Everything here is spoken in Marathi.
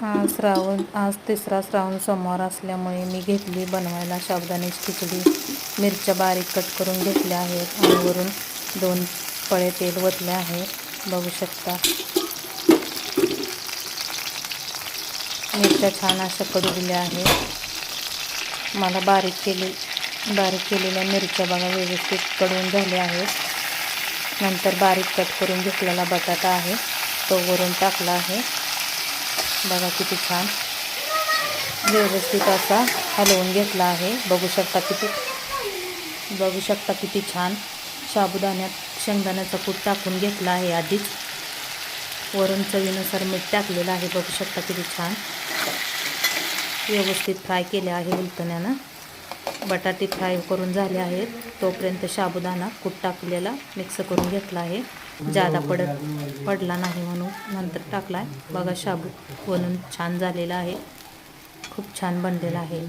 हा श्रावण आज तिसरा श्रावण सोमवार असल्यामुळे मी घेतली बनवायला साबुदाण्याची खिचडी. मिरच्या बारीक कट करून घेतल्या आहेत आणि वरून दोन पळे तेल ओतले आहेत बघू शकता. मिरच्या छान अशा कडवल्या आहेत. मला बारीक केली बारीक केलेल्या मिरच्या बघा व्यवस्थित कडून झाल्या आहेत. नंतर बारीक कट करून घेतलेला बटाटा आहे. तो वरून टाकला आहे. बघा किती छान. व्यवस्थित असा हलवून घेतला आहे. बघू शकता किती बघू शकता किती छान साबुदाण्यात शेंगदाण्याचा कूट टाकून घेतला आहे आधीच. वरून चवीनुसार मीठ टाकलेलं आहे. बघू शकता किती छान. व्यवस्थित फ्राय केले आहे उलटण्यानं बटाटे फ्राय करून झाले आहेत. तोपर्यंत साबुदाणा कूट टाकलेला मिक्स करून घेतला आहे. जादा पडत पडला नाही म्हणून नंतर टाकला आहे बघा शाबू बनून छान झालेला आहे. खूप छान बनलेला आहे.